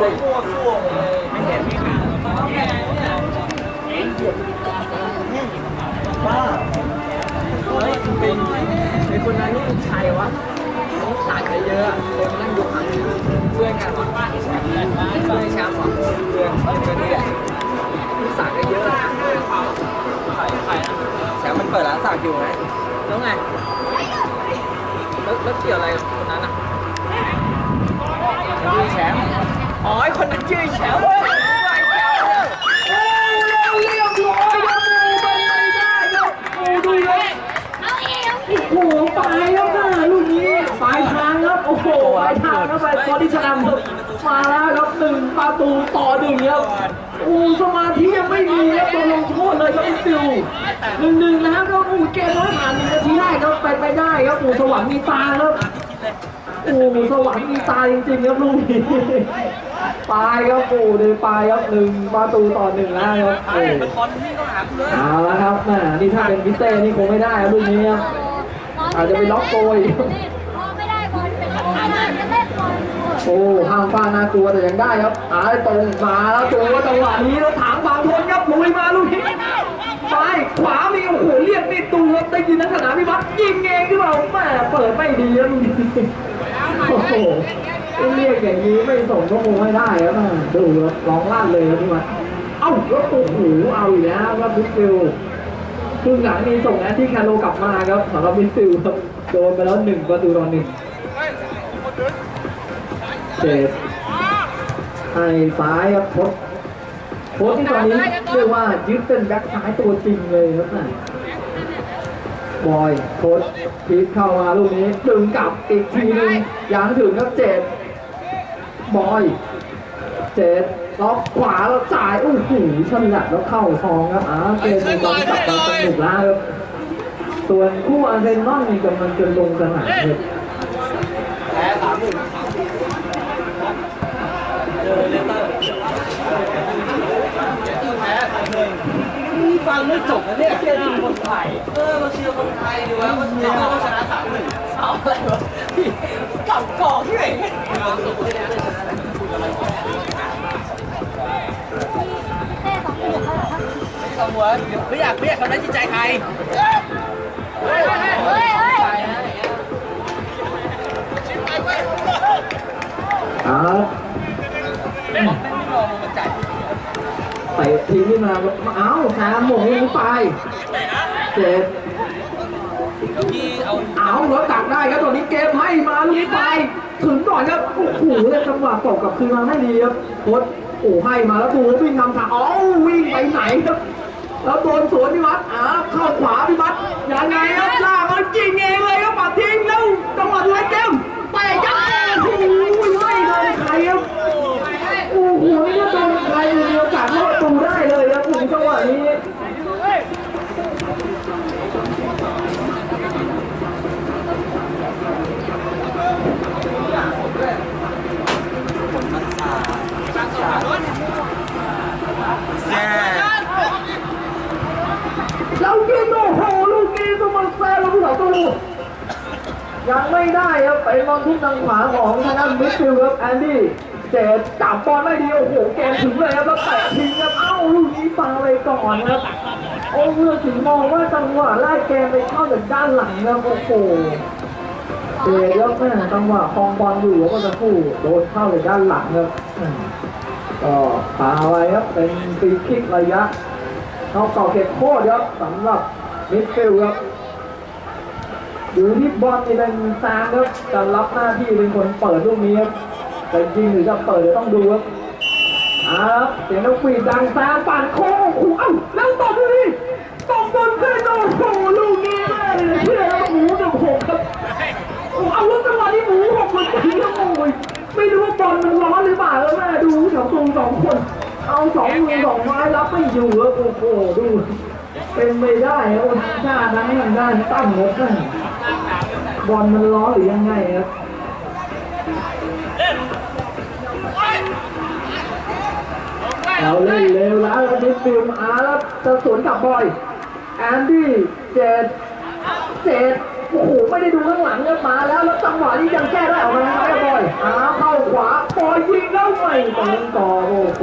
เลยไม่เห็นไม่หาแม่เนี่ยบ้าเฮ้ยเป็นเป็นคนนั้นนี่ใครวะต้องสายเยอะเลยมานั่งดูครั้งนี้เพื่อนกันวะแชมป์เพื่อนแชมป์วะเพื่อนเพื่อนนี่แหละสายเยอะนะแชมป์มันเปิดร้านสักอยู่ไหมแล้วไงแล้วแล้วเกี่ยวอะไรกับคนนั้นอะชื่แชมป์ อ๋อไอคนนั้นชื่อแชมป์เว้ยไอ้แชมป์เนี่ยเรียบร้อยครับโอ้ไปไม่ได้ครับโอ้ดูครับโอ้โหปลายแล้วนะลูกนี้ปลายทางครับ โอ้โหปลายทางครับไปบอดี้สแลมครับมาแล้วครับหนึ่งประตูต่อหนึ่งครับอ้สมาธิยังไม่มีครับโดนลงโทษเลยครับพี่ฟิวหนึ่งหนึ่งแล้วครับอ้เกมน้อยผ่านหนึ่งนาทีได้ครับไปไปได้ครับอ้สวรรค์มีตาครับอ้สวรรค์มีตาจริงๆครับลูกนี้ ปลายครับโอ้เลยปลายครับหนึ่งประตูต่อหนึ่งแล้วครับโอ้เป็นคนที่ต้องหากูเลยเอาละครับแหมนี่ถ้าเป็นพิเต้นี่คงไม่ได้ครับลูกนี้ครับอาจจะไปล็อกโกยไม่ได้บอลเป็นของไม่ได้จะเล่นบอลโอ้ห้ามฟาดน่ากลัวแต่ยังได้ครับหาได้ตรงมาแล้วตัวจังหวะนี้แล้วถางบางทนครับลุยมาลูกนี้ซ้ายขวามีโอ้โหเรียกนี่ตูครับได้ยินนักขนาดพิพัฒน์ยิงเองหรือเปล่าแหมเปิดไม่ดีครับลูกนี้โอ้โห เรียกอย่างนี้ไม่ส่งก็คงไม่ได้ครับแม่ดูครับร้องลั่นเลยครับพี่วัดเอ้าแล้วโอ้โหเอาอีกแล้วครับบิ๊กฟิลครึ่งหลังมีส่งแอนที่คาโลกลับมาครับสำหรับมิสซิลครับโดนไปแล้วหนึ่งประตูต่อหนึ่งเจ็ดให้ซ้ายครับโพสโพสที่ตอนนี้เรียกว่ายึดเป็นแบ็คซ้ายตัวจริงเลยครับนะบอยโพสพีทเข้ามาลูกนี้ดึงกลับอีกทีหนึงยังถึงครับเจ็ด บอยเจ็ดล็อกขวาแล้วจ่ายโอ้โหฉลับแล้วเข้าซองครับอ้าวเกมนี้บอลกลับมาสนุกแล้วครับส่วนคู่อาร์เซนอลนี่กำลังจะลงสนามครับ แพ้สามหนึ่งเจอเลสเตอร์แพ้สามหนึ่ง นี่ฟังไม่จบนะเนี่ยเชียร์ทีมคนไทยเออเราเชียร์คนไทยดีวะมาเชียร์ว่าชนะสามหนึ่งสามอะไรวะพี่กลับกองที่ไหนเต้สองคนเขาเหรอครับสมวนไม่อยากไม่อยากทำร้ายจิตใจใคร ทิ้งขึ้นมาเอ้าแซมหมงยิงไปเจ็ดที่เอาเอาแล้วดักได้ครับตอนนี้เกมให้มาลูกนี้ไป ถึงก่อนครับโอ้โหเลยจังหวะตกกลับคืนมาไม่ดีครับโคตโอ้ให้มาแล้วดูวิ่งนำทางอ้าวิ่งไปไหนครับแล้วโดนสวนพิวัตรอ่าเข้าขวาพิวัตรยังไงครับล่ากมันยิงเองเลยครับปัดทิ้งแล้วจังหวะท้ายเกมเตะยัดโอ้โหไม่โดนใครครับ จังหวะนี้แย่วงโอ้โหลูกนี้สมันแซ่ล้วผู้ต่อสู้ยังไม่ได้ครับไปบอลทุกทางขวาของทางด้านมิดฟิลด์ครับแอนดี้เจดจับบอลไม่ดีโอ้โหแกถึงเลยครับแล้วเตะทิ้งครับ ลูกนี้ฟาวไปก่อนครับโอ้เมื่อถึงมองว่าจังหวะไล่แกไปเข้าจากด้านหลังครับโอ้โหเดครับแม่จังหวะคลองบอลอยู่ก็จะคู่โดนเข้าจากด้านหลังครับอืมก็ฟาวไปครับเป็นฟรีคิกระยะเอาเก่าเก็บโคตรครับสำหรับมิดฟิลด์ครับอยู่ที่บอลนี่เป็นซางครับจะรับหน้าที่เป็นคนเปิดลูกนี้ครับแต่จริงหรือจะเปิดเดี๋ยวต้องดูครับ ครับเสียงนกหวีดดังซาปั่นโค้งโอ้โหเอ้าแล้วตบดูดิตบบนเส้นโอ้โหลูกนี้แม่เชื่อแล้วหมูหนึ่งหกครับโอ้เอาล้วจังหวะนี้หมูหกมันตีแล้วโอ้ยไม่รู้ว่าบอลมันร้อนหรือเปล่าแล้วแม่ดูแถวตรงสองคน เอาสองมือสองไม้รับไม่อยู่ครับโอ้โหดู เป็นไม่ได้ครับทางชาติทั้งทางด้านตั้งงบนะบอลมันร้อนหรือยังไงครับ เราเล่นเร็วแล้วครับมิดฟิลอาร์แล้วจะสวนกลับบอยแอนดี้เจดเจดโอ้โหไม่ได้ดูข้างหลังเนี่ยมาแล้วแล้วจังหวะนี้ยังแก้ได้ออกมาไหมบอยอาเข้าขวาบอยยิงแล้วไม่ตรงต่อโอ้โห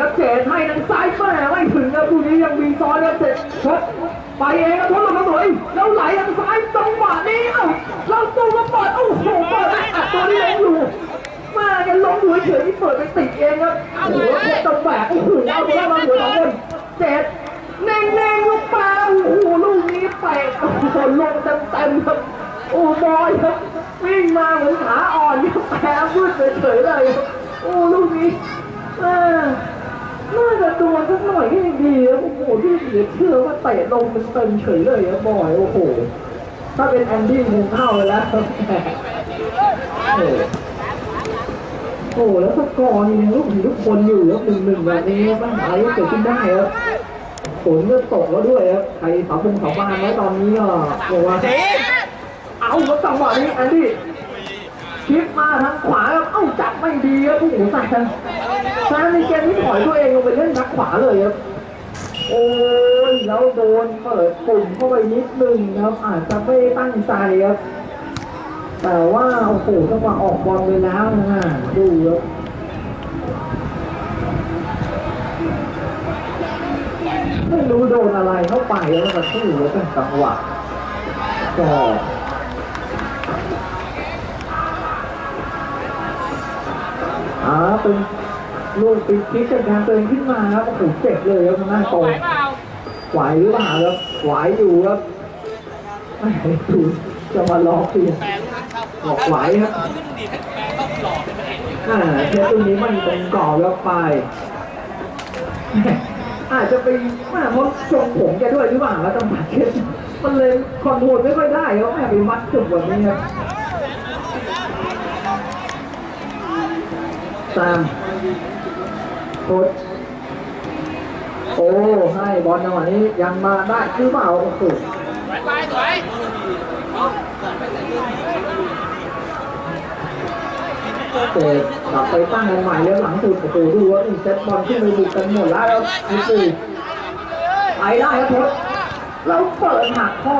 ครับเจดให้ทางซ้ายแม่ไม่ถึงครับคู่นี้ยังมีซ้อนครับเจดชดไปเองครับทดลงมาสวยแล้วไหลทางซ้ายจังหวะนี้เอ้าเราตู้มาเปิดโอ้โหเปิดได้อัดตัวนี้ยังอยู่มากันลงอยู่เฉยๆเปิดไปติดเองครับโอ้โหแล้วตะแบกโอ้โหเอาตัวมาเหลือสองคนเจดเน่งเน่งลูกปลาโอ้โหลูกนี้เตะโอ้โหลงเต็มๆครับโอ้บอยครับวิ่งมาเหมือนขาอ่อนครับแพ้มืดเฉยๆเลยโอ้ลูกนี้เอ้โหที่เหลือเชื่อว่าเตะลงเป็นเต็มเฉยเลยนะบอยโอ้โห ถ้าเป็นแอนดี้คงเข้าไปแล้วแหมโอ้โหโอ้โหแล้วสกอร์นี่ยังลูกผีทุกคนอยู่แล้วหนึ่งหนึ่งแบบนี้ปัญหาที่เกิดขึ้นได้ครับฝนก็ตกแล้วด้วยครับใครเสาพงเสาบ้านไว้ตอนนี้ก็บอกว่าเอาแล้วจังหวะนี้แอนดี้ชิปมาทางขวาครับเอ้าจับไม่ดีครับโอ้โหแซงแซงในเกมที่ถอยตัวเองลงไปเล่นนักขวาเลยครับ โอ้ยแล้วโดนเปิดปุ่มเข้าไปนิดนึงครับ อาจจะไม่ตั้งใจครับ แต่ว่าโอ้โหจังหวะออกบอลไปแล้วนะฮะดูครับไม่รู้โดนอะไรเข้าไปแล้วมันสู้แล้วเป็นจังหวะก็อ่าเป็น ลูกปิดคิกจากการเตือนขึ้นมาครับโอ้โหเจ็บเลยครับทางด้านตรงไหวหรือเปล่าครับไหวอยู่ครับไม่ถูกจะมาล็อกเปลี่ยบอกไหวครับอ่าเทปตรงนี้มันตรงกรอบแล้วไปอาจจะไปแม่เพราะทรงผมแกด้วยหรือเปล่าแล้วจังหวะเทปมันเลยคอนโทรลไม่ค่อยได้ครับแม่ไปวัดจุดแบบนี้ครับตาม โคตโอ้ให้บอลจังหวะนี้ยังมาได้หรือเปล่าโอ้โหเตะกลับไปตั้งกันใหม่แล้วหลังสุดโอ้โหดูว่าอีกเซตบอลขึ้นไปบุกกันหมดแล้วครับนี่คือไปได้ครับโค้ชแล้วเปิดหักข้อ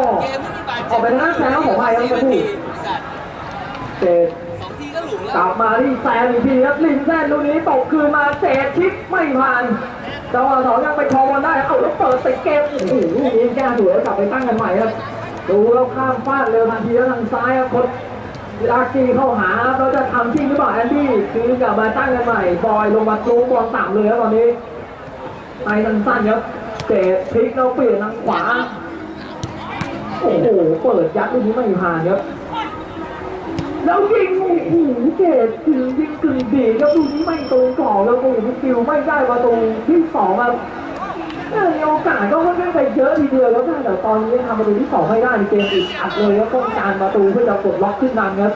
ออกไปทางด้านแซงของไทยครับกระทู้เตะ กลับมาที่แซนอีกทีครับลินแซนลูกนี้ตกคืนมาเศษชิปไม่ผ่านจังหวะสองยังไปคอบอลได้เอาแล้วเปิดติดเกมโอ้โหลูกนี้แก้สวยแล้วกลับไปตั้งกันใหม่ครับดูแล้วข้ามฟาดเร็วทันทีแล้วทางซ้ายครับคนลากีเข้าหาเราจะทำจริงหรือเปล่าแอนดี้คือกลับมาตั้งกันใหม่บอยลงมาโค้งบอลต่ำเลยครับตอนนี้ไปทางสั้นครับเศษพลิกเราเปลี่ยนทางขวาโอ้โหเปิดยัดลูกนี้ไม่ผ่านครับ แล้วยิงโอ้โหเจดถึงยิงกึ่งดีแล้วดูนี้ไม่ตรงกรอบแล้วโอ้โหฟิวไม่ได้ประตูที่สองครับมีโอกาสก็ค่อนข้างไปเยอะทีเดียวแล้วแต่ตอนนี้ทำประตูที่สองไม่ได้ในเกมอีกอัดเลยแล้วต้องการประตูเพื่อจะกดล็อกขึ้นนำครับ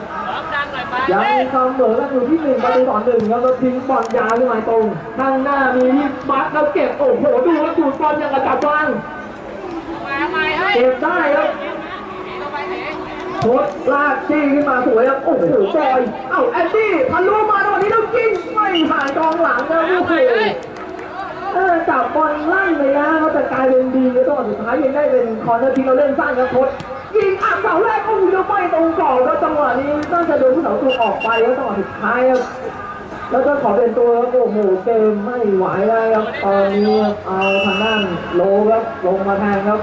ยังเสมอกันอยู่ที่หนึ่งประตูต่อหนึ่งแล้วทิ้งบอลยาวขึ้นมาตรงข้างหน้ามีที่บัตแล้วเก็บโอ้โหดูแล้วดูดบอลยังกระจับวางเก็บได้ครับ โคตรลากจี้ขึ้นมาสวยครับโอ้โหบอย เอ้าแอนดี้ทะลุมาตอนนี้แล้วยิงไม่ผ่านกองหลังนะโอ้โหเออจับบอลลั่นเลยนะเขาจะกลายเป็นดีแล้วตอนสุดท้ายยังได้เป็นคอร์เนอร์ที่เราเล่นสร้างครับโคตรยิงอัดเสาแรกโอ้โหแล้วไม่ตรงกรอบแล้วจังหวะนี้น่าจะโดนผู้เสาตัวออกไปแล้วจังหวะสุดท้ายครับแล้วก็ขอเป็นตัวครับโอ้โหเกมไม่ไหวแล้วครับตอนนี้เอาทางด้านโลครับลงมาแทนครับ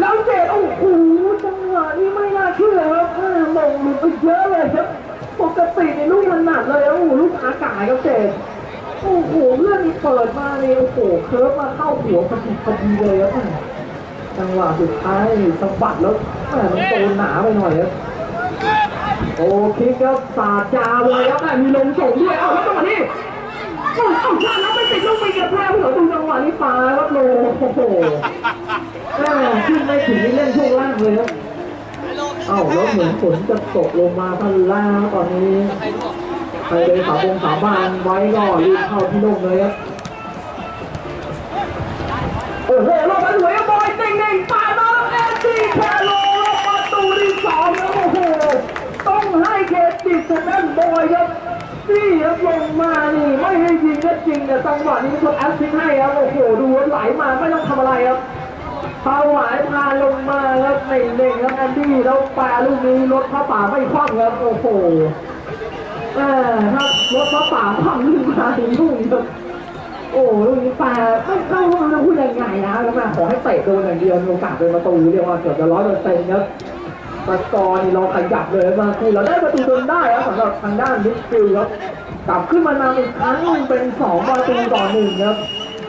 แล้วเจโอ้โหจั นี้ไม่น่าเชื่อครับเออมงหลุดไปเยอะเลยครับ ปกติในลูกมันหนักเลยแล้วโอ้โหลูกอากาศครับเจดโอ้โหเรื่องนี้เปิดมาเนี่ยโอ้โหเคิร์ฟมาเข้าหัวพอดีพอดีเลยครับจังหวะสุดท้ายสะบัดแล้วแม่มันโตหนาไปหน่อยครับโอ้คิกครับสาดจาเลยครับแม่มีลงส่งด้วยเอาแล้วจังหวะนี้เอ้าเอาพลาแล้วไม่ติดลูกไปกับแพ้เผื่อดูจังหวะนี้ปาครับโลโอ้โหแม่ขึ้นไม่ถึงนี่เล่นช่วงล่างเลยครับ เอ้าแล้วเหมือนฝนจะตกลงมาพันล่าตอนนี้ใครเดินสาวงสามบานไว้ก็รีบเข้าที่ลงเลยครับโอ้โหลงมาสวยบอยเน่งๆปาดมาแล้วเอ็นดีแคโรลงประตูที่สองครับโอ้โหต้องให้เครดิตทางด้านบอยครับนี่ครับลงมานี่ไม่ให้ยิงก็จริงแต่จังหวะนี้คนแอสซิสต์ให้ครับโอ้โหดูไหลมาไม่ต้องทำอะไรครับ พาหวายพาลงมาครับเน่งๆครับแอนดี้แล้วปลาลูกนี้รถพระป่าไม่คว่ำครับโอ้โหแหม่ถ้ารถพระป่าคว่ำลูกมาถึงลูกนี้ครับโอ้ลูกนี้ปลาไม่เข้าห้องจะพูดยังไงนะแล้วม่ขอให้เตะโดนอย่างเดียวมีโอกาสเป็นประตูเรียกว่าเกือบจะร้อยเปอร์เซ็นต์ครับสกอร์นี่เราขยับเลยมาคือเราได้ประตูจนได้ครับสำหรับทางด้านมิดฟิลด์ครับกลับขึ้นมานำอีกครั้งหนึ่งเป็นสองประตูต่อหนึ่งครับ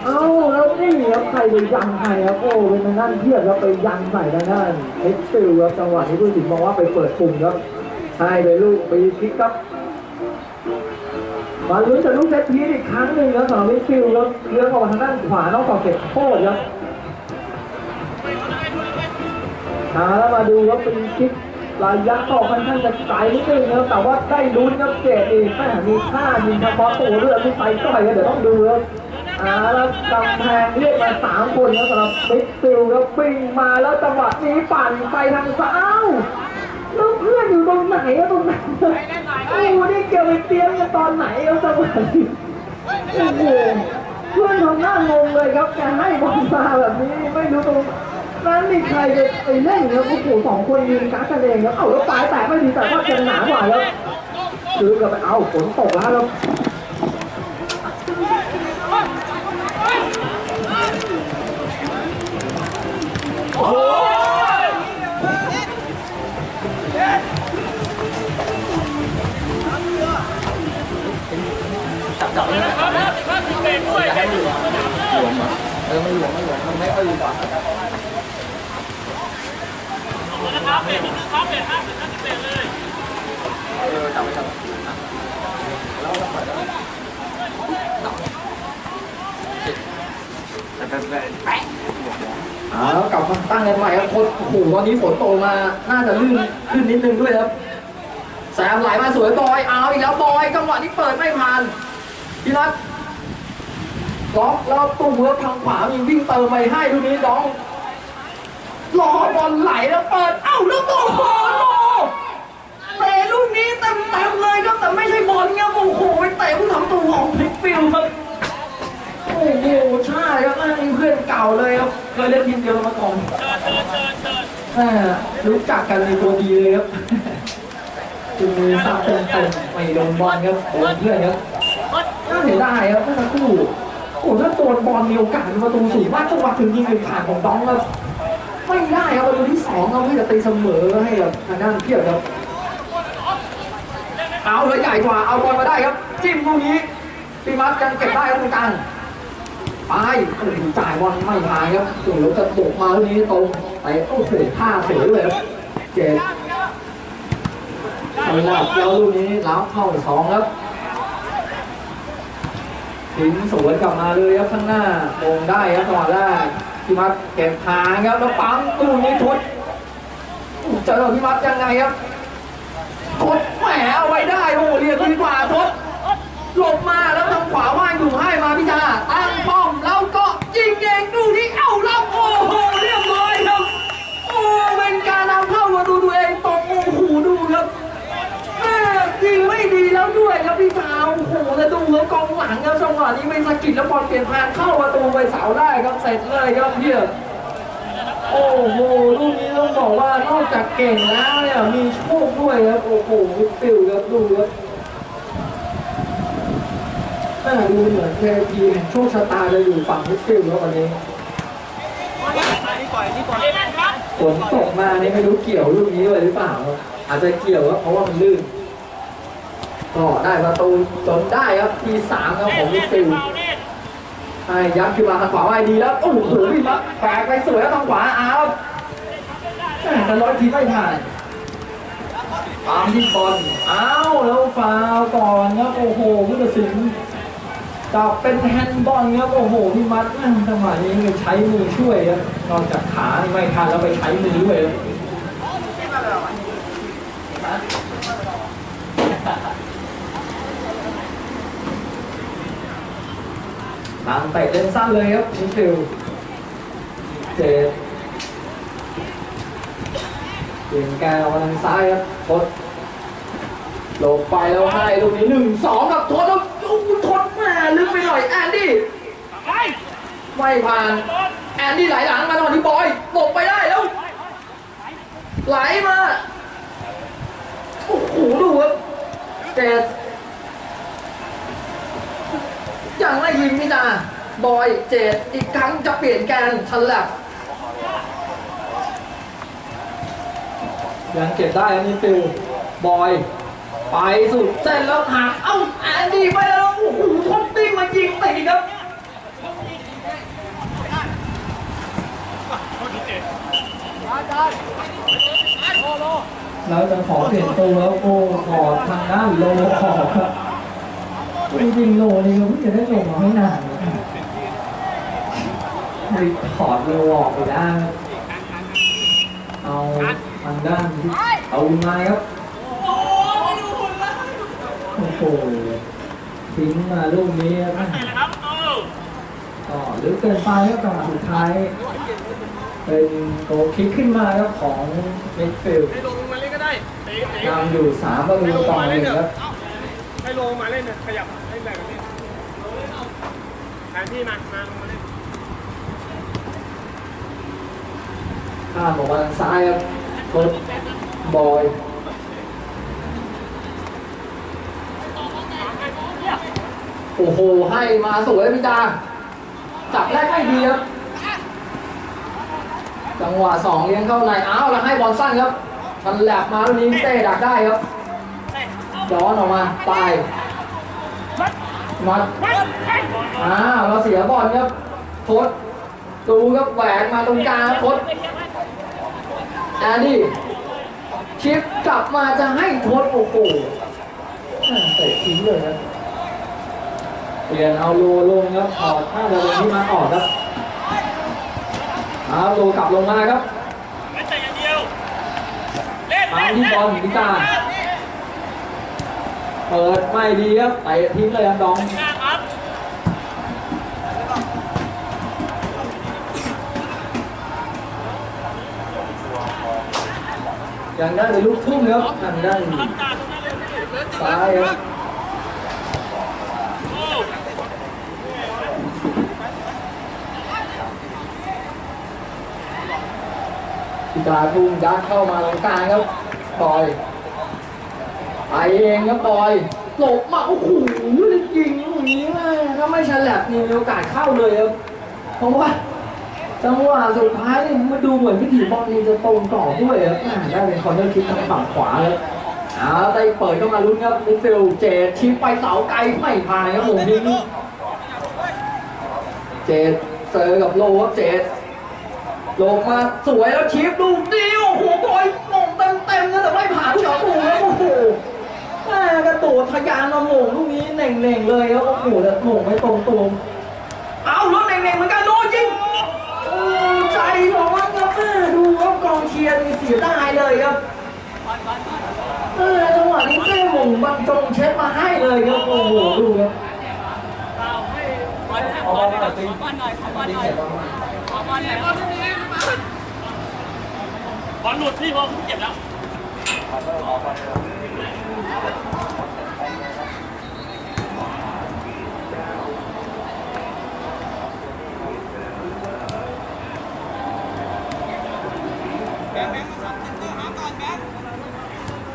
เอ้าแล้วนี่ครับใครไปยันใครครับโอ้เป็นทางด้านเทียบครับไปยันใส่ทางด้านเอ็กซ์ฟิลครับจังหวะนี้ผู้สินมองว่าไปเปิดปุ่มครับให้ไปลูกไปคิกครับมาลุ้นจะลูกเซตพีอีกครั้งหนึ่งครับสำหรับเอ็กซ์ฟิลครับเลี้ยงออกมาทางด้านขวานอกกรอบเก็บโทษครับมาแล้วมาดูครับเป็นคิกระยะต่อค่อนข้างจะไกลนิดนึงนะครับแต่ว่าได้ลุ้นครับเจดเองแม่มีค่ายิงเฉพาะตัวด้วยที่ไปก้อยครับเดี๋ยวต้องดูครับ อาแล้วกำแพงเรียกมาสามคนแล้วสำหรับบิ๊กซิลครับวิ่งมาแล้วจังหวะนี้ปั่นไปทางซ้ายแล้วเพื่อนอยู่ตรงไหนอะตรงไหนโอ้โหนี่เกี่ยวไปเตรียมกันตอนไหนครับจังหวะนี้โอ้โหเพื่อนทำหน้างงเลยครับแกให้บอลมาแบบนี้ไม่รู้ตรงนั้นมีใครจะไปเล่นครับโอ้โหสองคนยืนกักกันเองครับเอ้าแล้วปลายแตกไม่ดีแต่ว่าจะหนากว่าแล้วซื้อกับไปเอาฝนตกแล้วครับ อไม่หลวมไม่หลวมมันไม่ค่อยหลวมเออจับไม่จับแล้วก็ปล่อยแล้วแต่แต่แต่แปะอ่าแล้วกลับมาตั้งกันใหม่ครับโค้ชโอ้โหตอนนี้ฝนตกมา น่าจะลื่นขึ้นนิดนึงด้วยครับ แซมไหลมาสวยบอย เอาอีกแล้วบอยจังหวะนี้เปิดไม่ผ่านพี่รัต ล็อกแล้วตุ้มเวิร์กทางขวามีวิ่งเติมไปให้ลูกนี้น้องรอบอลไหลแล้วเปิด เอ้าแล้วตัวโอ้โหเตะลูกนี้เต็มเต็มๆเลยครับแต่ไม่ใช่บอลครับโอ้โหไปเตะผู้ทำตัวของพลิกฟิลครับโอ้โหใช่ครับนั่เพื่อนเก่าเลยครับเคยเล่นทีมเดียวมาก่อนรู้จักกันในตัวดีเลยครับจุงมือซับเต็มเต็มๆไม่โดนบอลครับโดนเพื่อนครับน่าเสียดายครับเมื่อสักครู่ โอ้ถ้าโดนบอลมีโอกาสเป็นประตูสูงมากจังหวะถึงยิงเป็นผ่านของน้องครับไม่ได้ครับประตูที่สองเราให้จะตีเสมอให้กับทางด้านเพียบครับเอาเลยใหญ่กว่าเอาบอลมาได้ครับ จิ้มลูกนี้ปีมัสยังเก็บได้ครับตรงกลางไปโอ้โหจ่ายบอลไม่ผ่านครับโอ้โหจะโบกมาลูกนี้ตรงไปโอ้โหท่าเสียด้วยครับเจ็บเอาละแล้วลูกนี้ล้าวเข้าสองครับ ทิ้งสวนกลับมาเลยครับข้างหน้าโมงได้ครับจังหวะแรกพี่มัดเก็บทางครับแล้วปั๊มตู้นี้ทุดเจอพี่มัดยังไงครับทดแหมเอาไว้ได้โอ้เรียกดีกว่าทดหลบมาแล้วทางขวาว่างอยู่ให้มาพิจาตั้งป้อมแล้วก็ยิงเองดูที่เอ้าแล้วโอ้โหเรียบร้อยครับ โอ้เป็นการนำเข้าประตูตัวเองตรงโอ้โหดูครับแม่ยิงไม่ ดีแล้วด้วยครับพี่ชาวโอ้โหแล้วดูแล้วกองหลังครับจังหวะนี้ไม่สะกิดแล้วบอลเปลี่ยนทางเข้าประตูไปเสาได้ครับเสร็จเลยครับเพียบโอ้โหลูกนี้ต้องบอกว่านอกจากเก่งแล้วเนี่ยมีโชคด้วยครับโอ้โหมิดฟิลด์ครับดูครับน่าดูเหมือนเทพีแห่งโชคชะตาจะอยู่ฝั่งมิดฟิลด์แล้ววันนี้ฝนตกมานี่ไม่รู้เกี่ยวลูกนี้เลยหรือเปล่า อาจจะเกี่ยวครับเพราะว่ามันลื่น ก็ได้ประตูจนได้ครับทีสามครับของมิดฟิลด์ใช่ยัดขึ้นมาทางขวาไว้ดีแล้วโอ้โหพี่มัดแฝกไปสวยแล้วทางขวาอ้าวแต่ร้อยทีไม่ผ่านตามที่บอลอ้าวแล้วฟาวก่อนครับโอ้โหผู้ตัดสินจับเป็นแฮนด์บอลครับโอ้โหพี่มัดแม่งจังหวะนี้ใช้มือช่วยครับนอกจากขาไม่ทันแล้วไปใช้มือด้วยครับ ตามเตะเล่นสั้นเลยครับนิฟิลเจดเปลี่ยนแกนออกมาทางซ้ายครับทดหลบไปแล้วให้ลูกนี้หนึ่งสองกับทดแล้วโอ้ทดแม่ลึกไปหน่อยแอนดี้ไม่ผ่านแอนดี้ไหลหลังมาตอนที่บอยหลบไปได้แล้ว ไหลมาโอ้โหดูครับเจด ยังไม่ยิงนี่นาบอยเจดอีกครั้งจะเปลี่ยนแกนทันแลบยังเก็บได้อันนี้ฟิลบอย ไปสุดเส้นแล้วหักเอ้าแอนดี้ไปแล้วโอ้โหทอปปิ้งมายิงตีครับเราจะขอเปลี่ยนตัวแล้วโอ้ขอทางด้านโลขอครับ จริงๆโลนี่ก็เพิ่งจะได้ลงมาไม่นานนะครับให้ถอดโลออกไปได้เอาทางด้านเอามาครับ โอ้โหทิ้งมาลูกนี้ครับก็ลึกเกินไปครับจังหวะสุดท้ายเป็นโกลคิกขึ้นมาครับของมิดฟิลด์ให้ลงมาเล่นก็ได้เตะเตะนำอยู่สามประตูต่อหนึ่งครับให้ลงมาเล่นเนี่ยขยับ แบ่งกันเล่นแทนที่มา มาลงมาเล่นข้ามออกมาทางซ้ายครับโค้ชบอยโอ้โห ให้มาสวยพี่ดาจับแรกไม่ดีครับ จังหวะสองเลี้ยงเข้าในอ้าวแล้วให้บอลสั้นครับมันแหลกมาลูกนี้เต้ดักได้ครับย้อนออกมา ไป มัดอ้าวเราเสียบอลครับโค้ชดูครับแหวกมาตรงกลางครับโค้ชแอนดี้ชิปกลับมาจะให้โค้ชโอ้โหแม่งเตะทิ้งเลยครับเปลี่ยนเอาโลลงครับถอดถ้าจะลงที่มาออกครับเอาโลกลับลงมาครับไม่เตะอย่างเดียวเล่นตามที่บอลพิการ เปิดไม่ดีครับเตะทิ้งเลยครับดองครับยังได้เป็นลูกทุ่งครับทางด้านซ้ายครับโอ้พิการทุ่งยัดเข้ามาตรงกลางครับบอยไป เองครับบอยหลบมาโอ้โหยิงลูกนี้แม่ถ้าไม่ฉลับนี่มีโอกาสเข้าเลยครับเพราะว่าจังหวะสุดท้ายนี่มาดูเหมือนพิธีบอลนี่จะตรงต่อด้วยครับได้เป็นคอร์เนอร์คิกทางฝั่งขวาครับเอาได้เปิดเข้ามาลุ้นครับมิดฟิลเจดชิปไปเสาไกลไม่ผ่านครับผมยิงเจดเจอกับโลครับเจดลงมาสวยแล้วชิปลูกนี้โอ้โลูกนี้เน่งๆเลยครับโอ้โหแต่หงไม่ตรงตัวเอารถเน่งๆเหมือนกันโดนยิงโอ้ใจร้อนครับแม่ดูครับกองเชียร์นี่เสียดายเลยครับเออจังหวะนี้เจ้หมงบรรจงเช็ดมาให้เลยครับโอ้โหดูครับบอลเอาบอลมาบอลหน่อยขอบอลหน่อยขอบอลหน่อยบอลหลุดพี่พอเจ็บแล้ว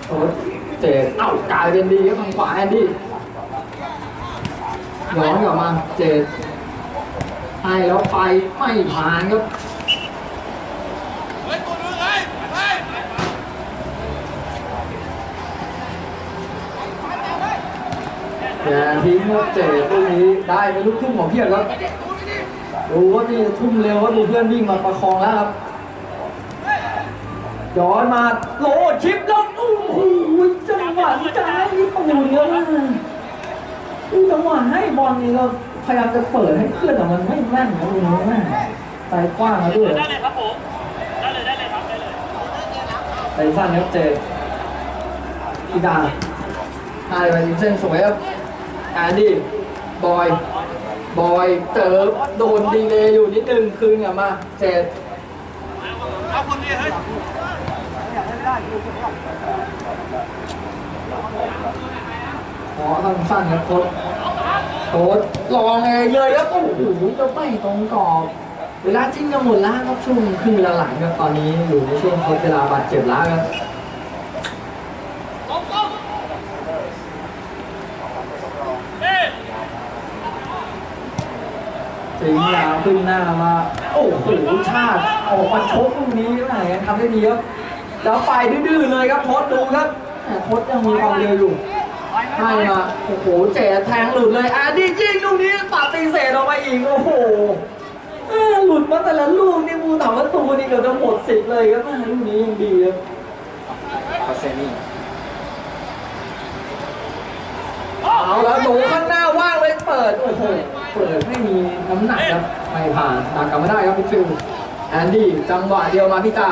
โอ้ย เจดเอ้ากลายเป็นดีครับทางขวาแอนดี้ย้อนกลับมาเจดให้แล้วไปไม่ผ่านครับเฮ้ยตัวนึงเฮ้ยเฮ้ยอย่ทิ้งครับเจดลูกนี้ได้เป็นลูกทุ่งของเพียรครับดูว่านี่ทุ่มเร็วว่าดูเพื่อนวิ่งมาประคองแล้วครับย้อนมาโลดชิปแล้วโอ้หจั งหวะนี้จะให้ญี่ปุ่นครับดูจังหวะให้บอลนี่ครับโพยายามจะเปิดให้เพื่อนแต่มันไม่แม่นนะลูกนี้แม่งใจกว้างมาด้วยได้เลยครับผมได้เลยได้เลยครับได้เลยใจสั้นครับเจพีดาไฮไปยิงเส้นสวยครับแอนดี้บอย บอยเจอโดนดีเลยอยู่นิดนึงคืนกลับมา เจดเอาคนนี้เฮ้ย ขอสั้นๆครับโค้ดโค้ดลองเองเลยครับโอ้โหจะไม่ตรงกรอบ เวลาจริงกันหมดแล้วครับช่วงครึ่งเวลาหลังครับตอนนี้อยู่ในช่วงทดเวลาบาดเจ็บแล้วครับตรงตรงเอ๊ะสิงห์ยาวขึ้นหน้ามา โอ้โหชาติออกมาชกลูกนี้ไหนทำได้ดีครับแล้วไปดื้อเลยครับโค้ดดูครับ โค้ดยังมีความเร็วอยู่ให้มาโอ้โหเจ๋แทงหลุดเลยอะดียิงลูกนี้ปาตีเศษออกมาอีกโอ้โหหลุดมาแต่ละลูกนี่มูถามประตูนี่เกือบจะหมดสิทธิ์เลยครับแม่ลูกนี้ยังดีครับคาเซนี่เอาแล้วหนูข้างหน้าว่างเลยเปิดโอ้โหเปิดไม่มีน้ำหนักครับไม่ผ่านดักกลับมาได้ครับพิฟิลแอนดี้จังหวะเดียวมาพี่ตา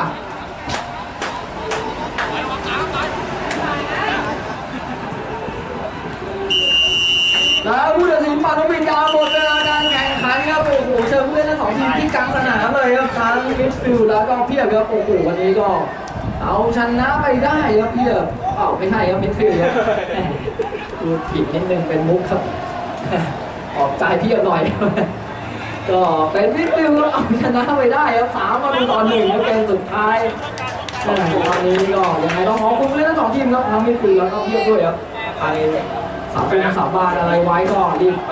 แล้วผู้ตัดสินปานุบินยาหมดเวลาการแข่งขันครับโอ้โหเชิญผู้เล่นทั้งสองทีมที่กลางสนามเลยครับทั้งมิดฟิลด์แล้วก็เพียบครับโอ้โหวันนี้ก็ เอาชนะไปได้ครับเพียบเอ้าไม่ใช่ครับมิดฟิลด์ครับดูผิดนิดนึงเป็นมุกครับออกใจเพียบหน่อยก็เป็นมิดฟิลด์เอาชนะไปได้ครับสามมาดูตอนหนึ่งเกมสุดท้ายก็ตอนนี้ก็ยังไงต้องขอบคุณผู้เล่นทั้งสองทีมครับทั้งมิดฟิลด์แล้วก็เพียบด้วยครับใคร สามเป็นสามบานอะไรไว้ก็รีบไป